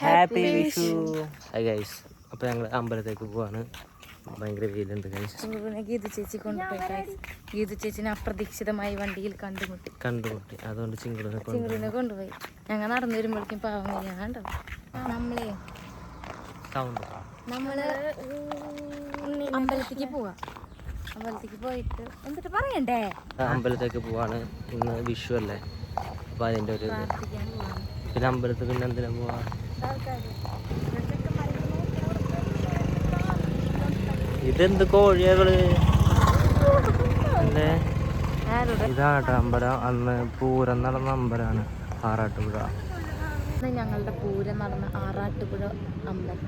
Happy Vishu guys അപ്പൊ ഞങ്ങൾ അമ്പലത്തേക്ക് പോവാണ്. ഭയങ്കര വെയിലുണ്ട് ഗൈസ് ഗീതു ചേച്ചി കൊണ്ടുപോയി. ഗീതു ചേച്ചിനെ അപ്രതീക്ഷിതമായി വണ്ടിയിൽ കണ്ടുമുട്ടി. കണ്ടുമുട്ടി. അതുകൊണ്ട് ചിങ്കുടിനെ കൊണ്ട് കൊണ്ടുപോയി. ഞങ്ങൾ നടന്നു വരുമ്പോഴേക്കും പാവം കണ്ടോ? നമ്മളെ സൗണ്ട് നമ്മൾ അമ്പലത്തേക്ക് പോവാ. അമ്പലത്തേക്ക് പോയിട്ട് എന്നിട്ട് പറയണ്ടേ? അമ്പലത്തേക്ക് പോവാണ്. ഇന്ന് വിഷു അല്ലേ? അപ്പൊ അതിന്റെ ഒരു പിന്നെ അമ്പലത്തിൽ പിന്നെ എന്തിനാ പോവാ? ഇതെന്ത് ഇതാണ് കേട്ടോ അമ്പലം അന്ന് പൂരം നടന്ന അമ്പലമാണ് ആറാട്ടുപുഴ. ഞങ്ങളുടെ പൂരം നടന്ന ആറാട്ടുപുഴ അമ്പലം.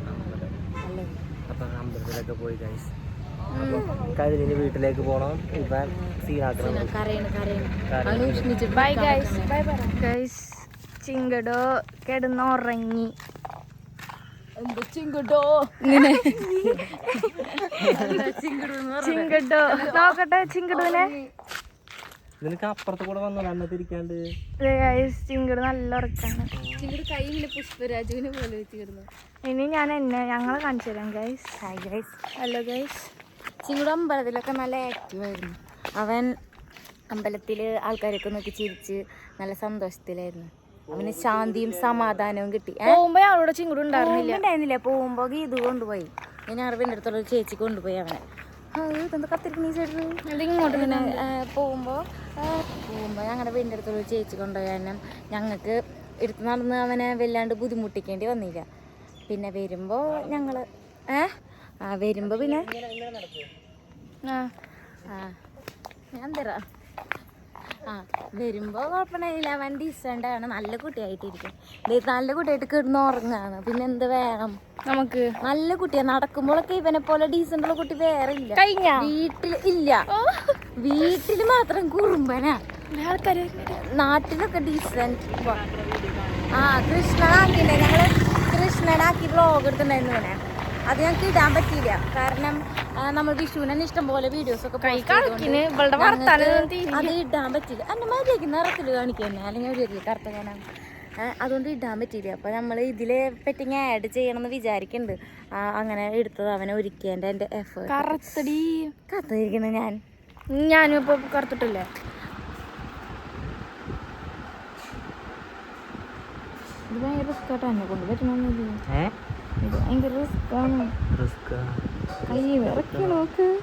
അല്ലേ? അപ്പൊ അമ്പലത്തിലൊക്കെ പോയി ഗൈസ് കഴിഞ്ഞ് വീട്ടിലേക്ക് പോണം. ഇവൻ സീനാക്കണം bye guys bye bye guys ചിങ്കടോ കിടന്നുറങ്ങി. ചിങ്കടോ? ഇങ്ങനെ. ചിങ്കടോ നോക്കട്ടെ ചിങ്കടുവിനെ നിനക്ക് അപ്പുറത്ത് കൂടെ വന്നോ? അന്ന തിരിക്കാണ്ട് ഗൈസ് ചിങ്കട് നല്ല ഉറക്കാണ്. ചിങ്കട് കൈ ഇങ്ങനെ പുഷ്പരാജുവിനെ പോലെ വെച്ചിരുന്നു. ഇനി ഞാൻ എന്നെ ഞങ്ങളെ കാണിച്ചു തരാം guys hi guys hello guys ചിങ്കട് അമ്പലത്തിലൊക്കെ നല്ല ആക്റ്റീവ് ആയിരുന്നു. അവൻ അമ്പലത്തിൽ ആൾക്കാരൊക്കെ നോക്കി ചിരിച്ച് നല്ല സന്തോഷത്തിലായിരുന്നു. അവന് ശാന്തിയും സമാധാനവും കിട്ടി. പോകുമ്പോ അവളോട് ഉണ്ടായിരുന്നില്ല. പോകുമ്പോ ഇത് കൊണ്ടുപോയി. ഞാൻ അറിവിന്റെ അടുത്തുള്ള ഒരു ചേച്ചി കൊണ്ടുപോയി അവനെ. ഇങ്ങോട്ട് പിന്നെ പോകുമ്പോ പോകുമ്പോ ഞങ്ങളുടെ വീടിന്റെ അടുത്തുള്ള ചേച്ചി കൊണ്ടുപോയി കാരണം ഞങ്ങൾക്ക് എടുത്ത് നടന്ന് അവനെ വല്ലാണ്ട് ബുദ്ധിമുട്ടിക്കേണ്ടി വന്നില്ല. പിന്നെ വരുമ്പോ ഞങ്ങൾ ഏ? ആ വരുമ്പോ പിന്നെ ആ ആ ഞാൻ തരാം. ആ വരുമ്പോൾ കുഴപ്പമില്ല വണ്ടി ആണ് നല്ല കുട്ടിയായിട്ടിരിക്കും. നല്ല കുട്ടിയായിട്ട് കിടന്ന് ഉറങ്ങാണ്. പിന്നെ എന്ത് വേണം? നമുക്ക് നല്ല കുട്ടിയാ. നടക്കുമ്പോഴൊക്കെ ഇവനെ പോലെ ഡീസന്റുള്ള കുട്ടി വേറെ ഇല്ല. കഴിഞ്ഞ? വീട്ടിൽ ഇല്ല. വീട്ടിൽ മാത്രം കുറുമ്പനാ. നാട്ടിലൊക്കെ ഡീസന്റ് ആ കൃഷ്ണനാക്കിണ്ടേ ഞങ്ങൾ കൃഷ്ണനാക്കി ബ്ലോഗ് എടുത്തിട്ടുണ്ടായിരുന്നു ഇവനെ. അത് ഞങ്ങൾക്ക് ഇടാൻ പറ്റിയില്ല. കാരണം നമ്മൾ വിഷുവിനെ ഇഷ്ടം പോലെ വീഡിയോസ് ഒക്കെ അത് ഇടാൻ പറ്റില്ല എന്റെ മര്യാദയ്ക്ക് നിറത്തിൽ കാണിക്കുന്നത് അല്ലെങ്കിൽ ഒരു കറുത്ത കാണാൻ അതുകൊണ്ട് ഇടാൻ പറ്റിയില്ല. അപ്പൊ നമ്മൾ ഇതിലെ പെറ്റിങ് ആഡ് ചെയ്യണം എന്ന് വിചാരിക്കുന്നുണ്ട് അങ്ങനെ എടുത്തത് അവനെ ഒരുക്കേണ്ട എന്റെ എഫേർട്ട് കറുത്തടി. കറുത്തിരിക്കുന്നു ഞാൻ. ഞാനും ഇപ്പൊ കറുത്തിട്ടില്ലേ? ഇത് ഭയങ്കര റിസ്ക് എന്നെ കൊണ്ട് പറ്റണമെന്നില്ല ഭയങ്കര നോക്ക്.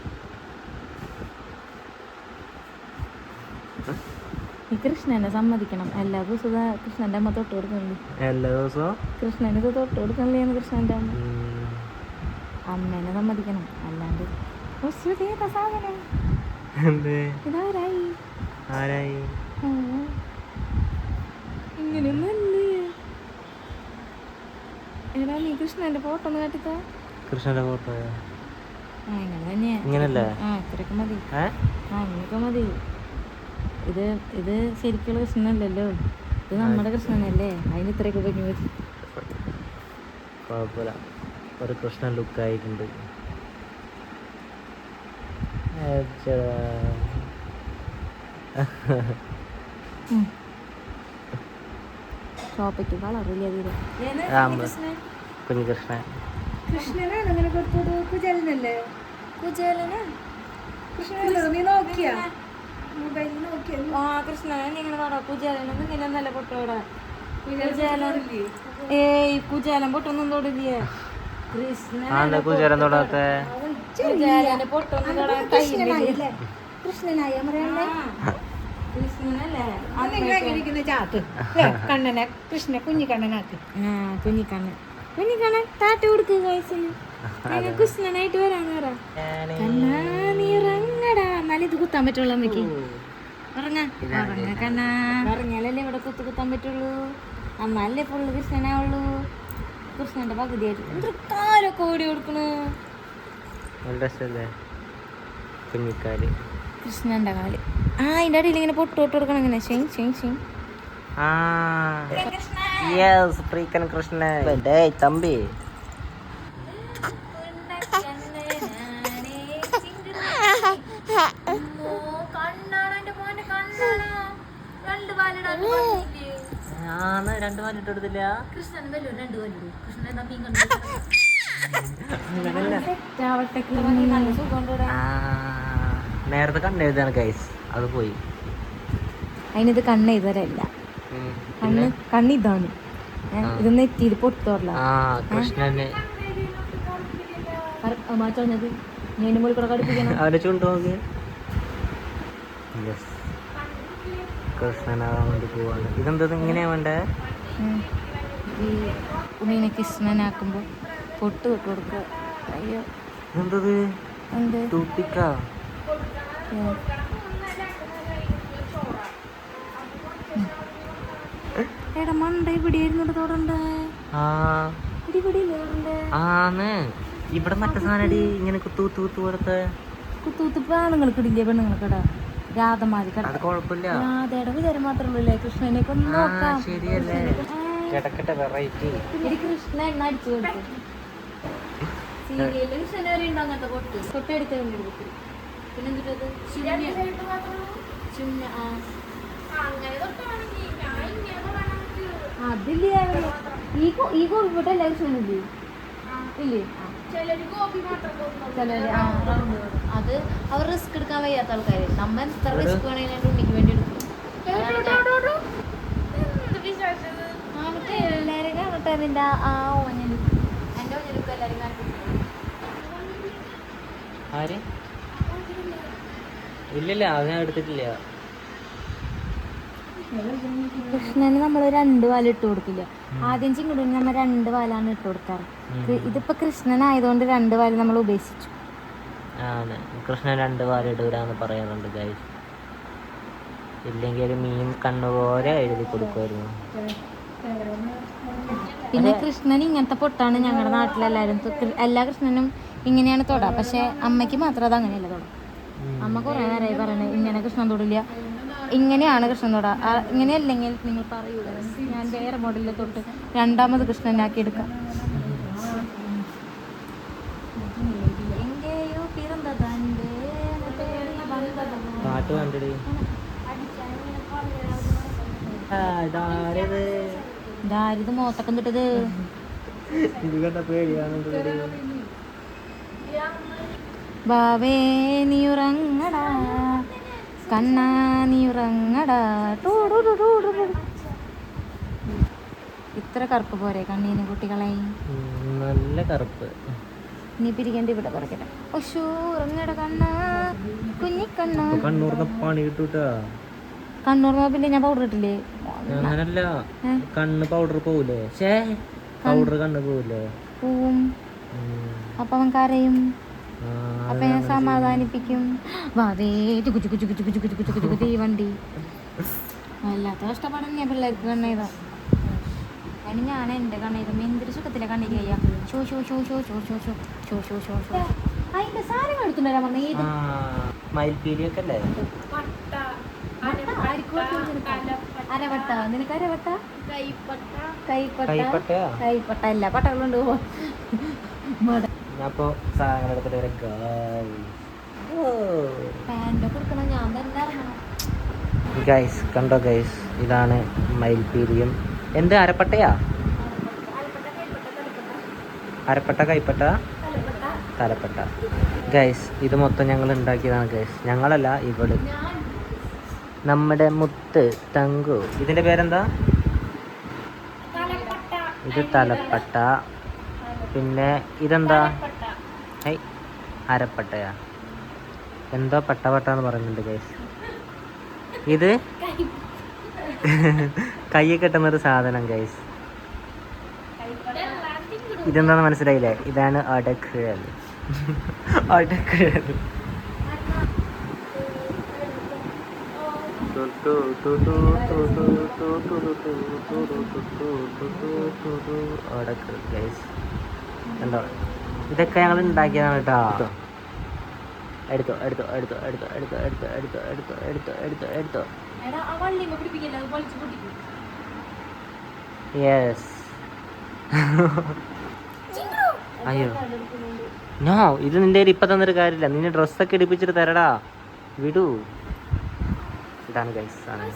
ഈ കൃഷ്ണനെ സമ്മതിക്കണം. എല്ലാ ദിവസവും കൃഷ്ണന്റെ അമ്മ തൊട്ട് കൊടുക്കണില്ലേ എല്ലാ ദിവസവും? കൃഷ്ണന് ഇത് തൊട്ട് കൊടുക്കണില്ലേ എന്ന് കൃഷ്ണന്റെ അമ്മ. അമ്മേനെ സമ്മതിക്കണം. അല്ലാണ്ട് സാധനം. ഇതാരായി? ആരായി? ആ. എടാ നീ കൃഷ്ണന്റെ ഫോട്ടോ ഒന്ന് കാട്ടിത്താ കൃഷ്ണന്റെ ഫോട്ടോ ഇങ്ങനല്ലേ? ആ ഇത്രയൊക്കെ മതി. ആ ഇങ്ങനെയൊക്കെ മതി. ഇത് ഇത് ശരിക്കുള്ള കൃഷ്ണനല്ലല്ലോ. ഇത് നമ്മുടെ കൃഷ്ണനല്ലേ. അതിന് ഇത്രയൊക്കെ പഞ്ഞു മതി കുഴപ്പമില്ല. ഒരു കൃഷ്ണൻ ലുക്ക് ആയിട്ടുണ്ട്. അച്ഛടാ. ഷോപ്പയ്ക്ക് കളറില്ല തീരെ ആ, അമ്മ. കുഞ്ഞു കൃഷ്ണൻ കൃഷ്ണനാണ് അങ്ങനെ കൊടുത്തത്. കുചേലനല്ലേ? കുചേലന്? കൃഷ്ണനല്ലോ നീ നോക്കിയാ? മൊബൈലിൽ നോക്കിയാ? ആ കൃഷ്ണനെ നിങ്ങൾ പറ. കുചേലനും നിന്നെ നല്ല പൊട്ടോടാ കുചേലൻ ഏയ് കുചേലൻ പൊട്ടൊന്നും തൊടില്ലേ? കൃഷ്ണൻ കുചേരൻ തൊടാത്ത? കുചേലന്റെ പൊട്ടൊന്നും തൊടാൻ കഴിയില്ലേ കൃഷ്ണനായ. കണ്ണനെ കൃഷ്ണ കുഞ്ഞി കണ്ണനാക്ക് ആ കുഞ്ഞിക്കണ്ണൻ കുഞ്ഞിക്കണ്ണൻ താറ്റ കൊടുക്കുക വയസ്സിന് കൃഷ്ണനായിട്ട് വരാന്ന് പറ. കണ്ണാ നീ ഇറങ്ങടാ. എന്നാലും ഇത് കുത്താൻ പറ്റുള്ളൂ അമ്മയ്ക്ക്. കണ്ണാ. ഇറങ്ങിയാലല്ലേ ഇവിടെ കുത്തു കുത്താൻ പറ്റുള്ളൂ. അമ്മല്ലേ ഫുള്ള് കൃഷ്ണനാവുള്ളൂ കൃഷ്ണന്റെ പകുതിയായിട്ട് എന്തൊരു കാലൊക്കെ ഓടി കൊടുക്കണു. കൃഷ്ണന്റെ കാൽ. ആ അതിന്റെ അടിയിൽ ഇങ്ങനെ പൊട്ടോട്ട് കൊടുക്കണം ഇങ്ങനെ. ചെയ് ചെയ് ചെയ് യെസ് കൃഷ്ണൻ. തമ്പി. നേരത്തെ കണ്ടെഴുതാണ് കൈസ് അത് പോയി. അതിനിത് കണ്ണ ഇതരല്ല. കണ്ണ് കണ്ണ് ഇതാണ്. ഇതൊന്ന് ആ കൃഷ്ണന്. മാറ്റത് ഞാൻ മുകളിൽ കൂടെ കടുപ്പിക്കണം. അവന്റെ ചുണ്ട് നോക്ക്. യെസ് കൃഷ്ണനാകാൻ വേണ്ടി പോവാണ്. ഇതെന്തത് ഇങ്ങനെയാ വേണ്ടേ? ഉം. ഈ ഉണ്ണീനെ കൃഷ്ണനാക്കുമ്പോ പൊട്ട് തൊട്ട് കൊടുക്കുക. അയ്യോ. ഇതെന്തത് എന്ത്? തൂപ്പിക്കാ എടാ മണ്ട ഇവിടെ തോടണ്ട്? ആന്ന്. ഇവിടെ മറ്റേ സാധനടി ഇങ്ങനെ കുത്തുകുത്തു കുത്തു പോലത്തെ. കുത്തുകുത്തു പെണ്ണുങ്ങൾക്ക് ഇടില്ലേ പെണ്ണുങ്ങൾക്കടാ? രാധമാരി അത് കുഴപ്പമില്ല. രാധയുടെ വിചാരം മാത്രമല്ലേ കൃഷ്ണനെയൊക്കെ ഒന്ന് നോക്കാം. ശരിയല്ലേ. കിടക്കട്ടെ വെറൈറ്റി. ഇടി കൃഷ്ണ എണ്ണ അടിച്ചു കൊടുക്കും. സീരിയലിൽ കൃഷ്ണനെ വരെ ഉണ്ടോ അങ്ങനത്തെ കൊട്ട് തൊട്ടടുത്ത് കൊണ്ടെടുക്കും പിന്നെന്തിട്ടത് ചുമ്മാ. ചുമ്മാ അങ്ങനെ തൊട്ടാണെങ്കിൽ ഞാൻ ഇങ്ങനെ അതില്ലേ? ഈ ഈ കോപ്പി എല്ലാവരും ചെയ്യുന്നില്ലേ? അത് അവർ റിസ്ക് എടുക്കാൻ വയ്യാത്ത ആൾക്കാര്. നമ്മൾ എത്ര റിസ്ക് വേണമെങ്കിലും വേണ്ടി എടുക്കും. എല്ലാരും ആ ഇല്ലില്ല അത് ഞാൻ എടുത്തിട്ടില്ല. കൃഷ്ണന് നമ്മൾ രണ്ട് വാല ഇട്ട് കൊടുക്കില്ല. ആദ്യം ചിങ്ങടിന് നമ്മൾ രണ്ട് വാലാണ് ഇട്ട് കൊടുക്കാറ്. ഇതിപ്പോ കൃഷ്ണനായതുകൊണ്ട് രണ്ട് വാല നമ്മൾ ഉപേക്ഷിച്ചു. കൃഷ്ണൻ രണ്ട് വാല ഇടൂരാന്ന് പറയാറുണ്ട് ഗൈസ് ഇല്ലെങ്കിൽ ഒരു മീൻ കണ്ണുപോലെ എഴുതി കൊടുക്കുമായിരുന്നു പിന്നെ കൃഷ്ണൻ ഇങ്ങനത്തെ പൊട്ടാണ് ഞങ്ങളുടെ നാട്ടിലെല്ലാരും എല്ലാ കൃഷ്ണനും ഇങ്ങനെയാണ് തൊട. പക്ഷെ അമ്മയ്ക്ക് മാത്രം അത് അങ്ങനെയല്ല തൊട. അമ്മ കുറെ നേരമായി പറയണേ ഇങ്ങനെ കൃഷ്ണൻ തൊടില്ല. ഇങ്ങനെയാണ് കൃഷ്ണൻ തൊട ഇങ്ങനെയല്ലെങ്കിൽ നിങ്ങൾ പറയൂ ഞാൻ വേറെ മോഡലിൽ തൊട്ട് രണ്ടാമത് കൃഷ്ണനാക്കി എടുക്കാം. ഭാവേ പിറന്നതന്റെ തേടി വന്നതോ. പാട്ട് കണ്ടിടി. ആ, ഇതാരത്? ഇതാരിത് മോത്തൊക്കെ തൊട്ടത് ഇത് കണ്ട പേടിയാണെന്നുണ്ടെടി ബാവേ നീ ഉറങ്ങടാ. കണ്ണാ നീ ഉറങ്ങടാ. ഇത്ര കറുപ്പ് പോരെ കണ്ണീന് കുട്ടികളെ. നല്ല കറുപ്പ്. നീ പിരിക്കേണ്ടി ഇവിടെ കുറയ്ക്കട്ടെ ഒശൂ ഉറങ്ങട കണ്ണാ. കുഞ്ഞിക്കണ്ണ കണ്ണൂർന്ന പണി കിട്ടൂട്ടാ. കണ്ണൂർ പിന്നെ ഞാൻ പൗഡർ ഇട്ടില്ലേ? അങ്ങനല്ല? കണ്ണ് പൗഡർ പോവില്ലേ പൗഡർ കണ്ണ് പോവില്ലേ പോവും. അപ്പൊ അവൻ കരയും. അപ്പൊ ഞാൻ സമാധാനിപ്പിക്കും വാതേ ചുക്കു ചുക്കു ചുക്കു ചുക്കു ചുക്കു ചുക്കു ചുക്കു തീ വണ്ടി വല്ലാത്ത കഷ്ടപ്പാടും ഞാൻ പിള്ളേർക്ക് കണ്ണേതാ അതിന് ഞാൻ എന്റെ കണ്ണെയ്തും എന്തൊരു സുഖത്തിലെ കണ്ണീര് കഴിയാ show show show show show show show show show show show അതിന്റെ സാധനം എടുത്തുണ്ടാ പറഞ്ഞ ഏത് ആ മയിൽപീലിയൊക്കെ അല്ലേ അരവട്ട നിനക്ക് അരവട്ട കൈപ്പട്ട കൈപ്പട്ട കൈപ്പട്ട അല്ല പട്ടകളുണ്ട് ഇപ്പൊ സാധനങ്ങൾ എടുത്തിട്ട് വരാം. ഗൈസ് കണ്ടോ ഗൈസ് ഇതാണ് മയിൽപീലിയും. എന്ത് അരപ്പട്ടയാ? അരപ്പട്ട കൈപ്പട്ട? തലപ്പട്ട. ഗൈസ് ഇത് മൊത്തം ഞങ്ങൾ ഉണ്ടാക്കിയതാണ് ഗൈസ് ഞങ്ങളല്ല ഇവൾ. നമ്മുടെ മുത്ത് തങ്കു. ഇതിന്റെ പേരെന്താ? ഇത് തലപ്പട്ട. പിന്നെ ഇതെന്താ? അരപ്പട്ടയാ എന്തോ പട്ട എന്ന് പറയുന്നുണ്ട് ഗൈസ് ഇത്? കയ്യിൽ കെട്ടുന്ന ഒരു സാധനം ഗൈസ് ഇതെന്താന്ന് മനസ്സിലായില്ലേ? ഇതാണ് അടക്കുഴൽ. അടക്കുഴൽ. അടക്കുഴൽ ഗൈസ് കണ്ടോ ഇതൊക്കെ ഞങ്ങൾ ഉണ്ടാക്കിയതാണ് കേട്ടോ എടുത്തോ എടുത്തോ എടുത്തോ എടുത്തോ എടുത്തോ എടുത്തോ എടുത്തോ എടുത്തോ എടുത്തോ എടുത്തോ എടുത്തോ എടാ ആ വള്ളി പിടിപ്പിക്കില്ല അത് പൊളിച്ച് പൊട്ടിക്കും യെസ് അയ്യോ നോ ഇത് നിന്റെ കയ്യിൽ ഇപ്പൊ തന്നൊരു കാര്യമില്ല നിന്നെ ഡ്രസ്സൊക്കെ ഇടിപ്പിച്ചിട്ട് തരടാ വിടൂ ഇതാണ് ഗൈസ് ആണ്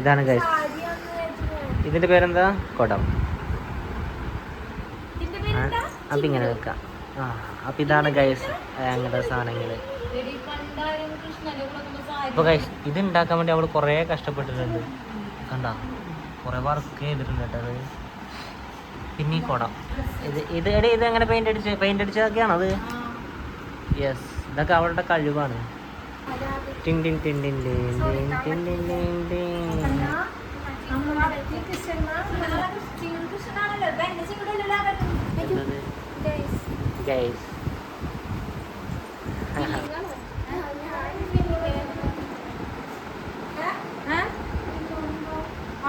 ഇതാണ് ഗൈസ് ഇതിന്റെ പേരെന്താ? കൊടം. അപ്പൊ ഇങ്ങനെ വെക്കാം. ആ അപ്പൊ ഇതാണ് ഗൈസ് അങ്ങനത്തെ സാധനങ്ങൾ. അപ്പൊ ഗൈസ് ഇത് ഉണ്ടാക്കാൻ വേണ്ടി അവൾ കുറേ കഷ്ടപ്പെട്ടിട്ടുണ്ട്. കണ്ട? കുറേ വർക്ക് ചെയ്തിട്ടുണ്ട് കേട്ടത് പിന്നെ കൊടം. ഇത് ഇത് എടി ഇത് എങ്ങനെ പെയിന്റ് അടിച്ച് പെയിന്റ് അടിച്ചതൊക്കെയാണത് യെസ് ഇതൊക്കെ അവളുടെ കഴിവാണ്. ടിൻ ടിൻ ടിൻ ടിൻ ടിൻ ടിൻ ടിൻ ടിൻ ടിൻ ഗൈസ്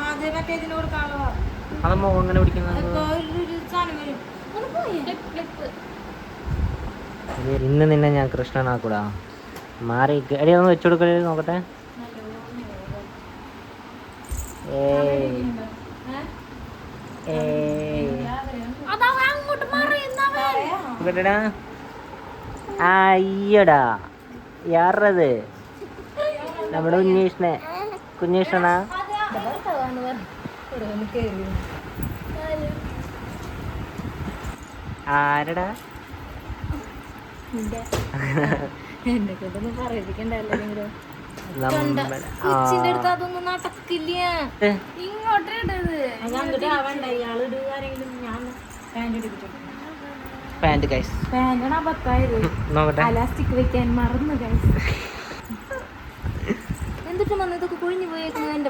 അതെ മറ്റേ ഇതിനോട് കാണുക അത് മുഖം ഇങ്ങനെ പിടിക്കുന്നത് ഒരു സാധനം വരും ഇന്ന് നിന്നെ ഞാൻ കൃഷ്ണനാക്കൂടാ. മാറി. എടി ഒന്ന് വെച്ചു കൊടുക്കൽ നോക്കട്ടെ. നോക്കട്ടെടാ. അയ്യടാ യാറത്. നമ്മുടെ കുഞ്ഞീഷ്ണ. കുഞ്ഞീഷ്ണ ആരടാ? എന്നെ അതൊന്നും നടക്കില്ല. ഇങ്ങോട്ടേ വെക്കാൻ വന്ന് ഇതൊക്കെ കൊഴിഞ്ഞു പോയേക്കുന്നത് എന്റെ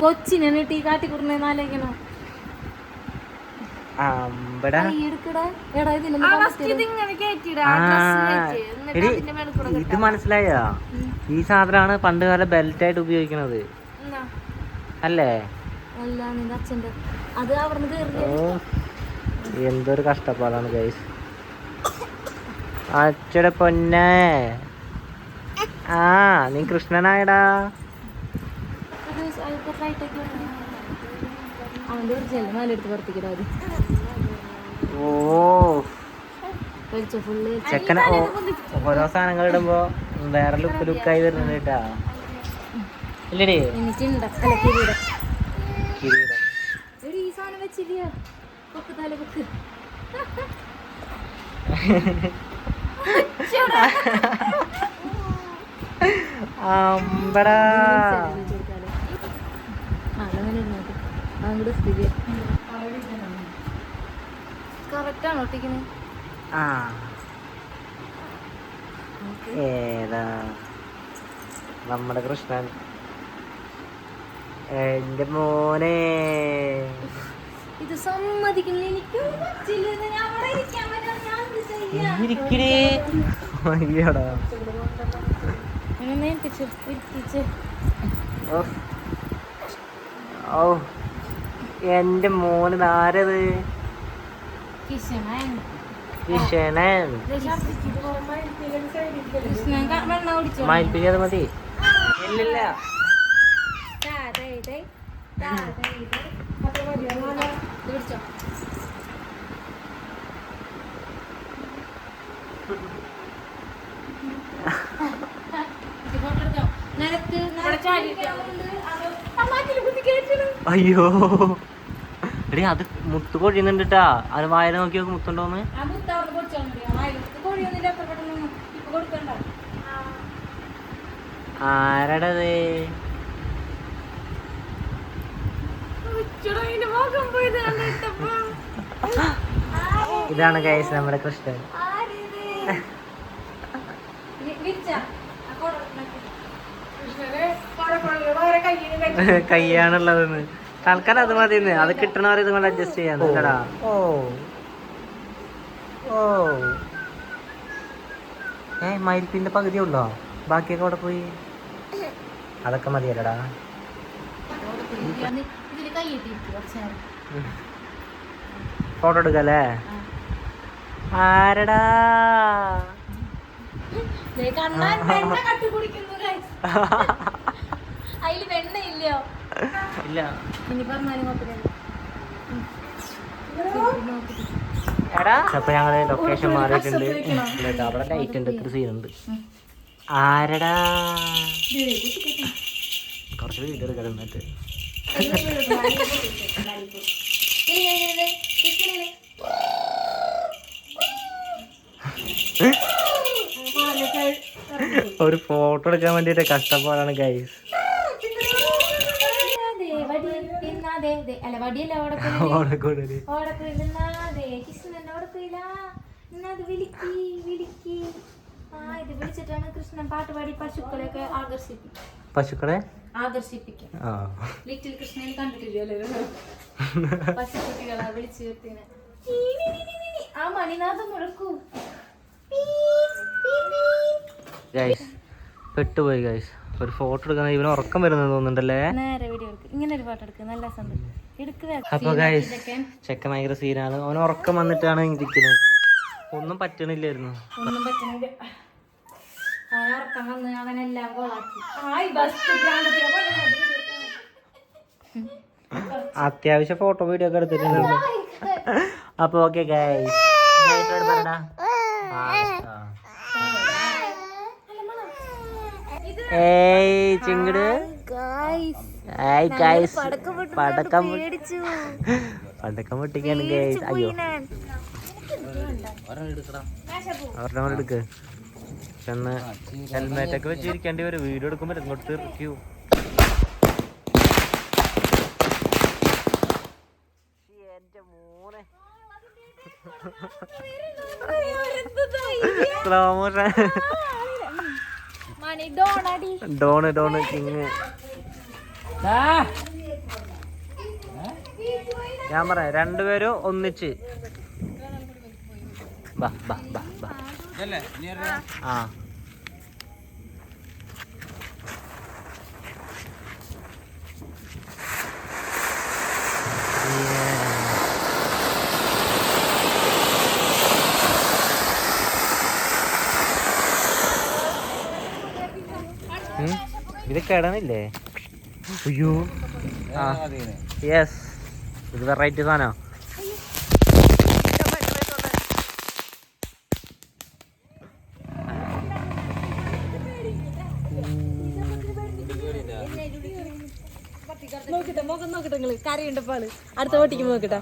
കൊച്ചിനെ കാട്ടി കാട്ടിക്കുറുന്നേ നാലേക്കണോ ഇത് മനസ്സിലായോ? ഈ സാധനമാണ് പണ്ട് കാലം ബെൽറ്റ് ആയിട്ട് ഉപയോഗിക്കുന്നത് അല്ലേ? എന്തൊരു കഷ്ടപ്പാടാണ് ഗൈസ് അച്ഛടെ പൊന്നെ. ആ നീ കൃഷ്ണനായടാ. ഒരു പുറത്തേക്കിടാ ഓ. വലിച്ച ഫുള്ള് ചെക്കന ഓരോ സാധനങ്ങൾ ഇടുമ്പോ വേറെ ലുക്ക് ലുക്കായി വരുന്നുണ്ട് കേട്ടാ. ഇല്ലടി. എനിക്കുണ്ട. അല്ല കിരീടം. കിരീടം. എടി ഈ സാധനം വെച്ചില്ലയോ പൊക്ക് തല പൊക്ക്. അമ്പടാ. നമ്മുടെ സ്ഥിതി ആ. ഏതാ? നമ്മുടെ കൃഷ്ണൻ. എന്റെ മോനെ. ഇത് സമ്മതിക്കില്ല എനിക്കടാ ഓ. എന്റെ മോന് ആരത് കിഷണൻ. മയിൽപ്പിക്കാതെ മതി. അയ്യോ. എടി അത് മുത്ത് കൊഴിയുന്നുണ്ടാ അത് വായന നോക്കി നോക്കി മുത്തുണ്ടോന്ന്? ആരടത് ഇതാണ് കൈസ് നമ്മുടെ കൃഷ്ണൻ. കൈയാണുള്ളതെന്ന് തൽക്കാലം അത് മതി അത് കിട്ടണവരെ ഇത് കൊണ്ട് അഡ്ജസ്റ്റ് ചെയ്യാൻ കേട്ടാ? ഓ. ഏ മയിൽപ്പിന്റെ പകുതി ഉള്ളോ? ബാക്കിയൊക്കെ അവിടെ പോയി. അതൊക്കെ മതിയല്ലടാ. ഫോട്ടോ എടുക്കല്ലേ? ആരടാ? അതിൽ വെണ്ണ ഇല്ലയോ അപ്പൊ ഞങ്ങൾ ലൊക്കേഷൻ മാറിയിട്ടുണ്ട്. അവിടെ ലൈറ്റ് ഉണ്ട് ഇത്ര സീനുണ്ട് ആരടാ? കുറച്ച് വീഡിയോ എടുക്കാൻ എന്നിട്ട്. ഒരു ഫോട്ടോ എടുക്കാൻ വേണ്ടിയിട്ട് കഷ്ടപ്പാടാണ് ഗൈസ് അല്ല വടിയല്ല ദേ കൃഷ്ണൻ അത് വിളിക്കി വിളിക്കി. ആ ഇത് വിളിച്ചിട്ടാണ് കൃഷ്ണൻ പാട്ട് പാടി പശുക്കളെയൊക്കെ ആകർഷിപ്പിക്കും പശുക്കളെ? ആകർഷിപ്പിക്കും ലിറ്റിൽ കൃഷ്ണനെ കണ്ടിട്ടില്ലല്ലോ പശുക്കുട്ടികളെ വിളിച്ചു ചേർത്തിന് ആ മണിനാഥം മുഴക്കൂ ഗൈസ് പെട്ടുപോയി ഗൈസ് ഒരു ഫോട്ടോ എടുക്കാൻ ഇവന് ഉറക്കം വരുന്നത് തോന്നുന്നുണ്ടല്ലേ? ഇങ്ങനെ ഒരു എടുക്ക്. നല്ല അപ്പൊ ഗൈസ് ചെക്കൻ ഭയങ്കര സീനാണ് അവന് ഉറക്കം വന്നിട്ടാണ് ഇരിക്കുന്നത്. ഒന്നും പറ്റണില്ലായിരുന്നു. ഒന്നും പറ്റണില്ല. ഉറക്കം വന്ന് അവനെല്ലാം അത്യാവശ്യം ഫോട്ടോ വീഡിയോ ഒക്കെ എടുത്തിട്ടുണ്ട്. അപ്പൊ ഓക്കെ ഗൈസ് പറടാ ഏയ് ചിങ്ങട് ഹായ് ഗൈസ് പടക്കം പടക്കം പൊട്ടിക്കാണ് ഗൈസ് അയ്യോ. ഒരെണ്ണം എടുക്ക് ചെന്ന് ഹെൽമെറ്റ് ഒക്കെ വെച്ചിരിക്കേണ്ടി വരും. വീഡിയോ എടുക്കുമ്പോൾ ഇങ്ങോട്ട് തീർക്കൂ സ്ലോ മോഷൻ ഡോണ് ഡോണ് കിങ്. ഞാൻ പറയാം രണ്ടുപേരും ഒന്നിച്ച്. ബാ ബാ ബാ ബാ. ആ. കിടന്നില്ലേ അയ്യോ. യെസ് ഇത് വെറൈറ്റി സാധനോ? നോക്കിട്ടെ മുഖം നോക്കിട്ടെ നിങ്ങൾ. കരയുണ്ടപ്പാൾ അടുത്ത ഓട്ടിക്ക് നോക്കിട്ടെ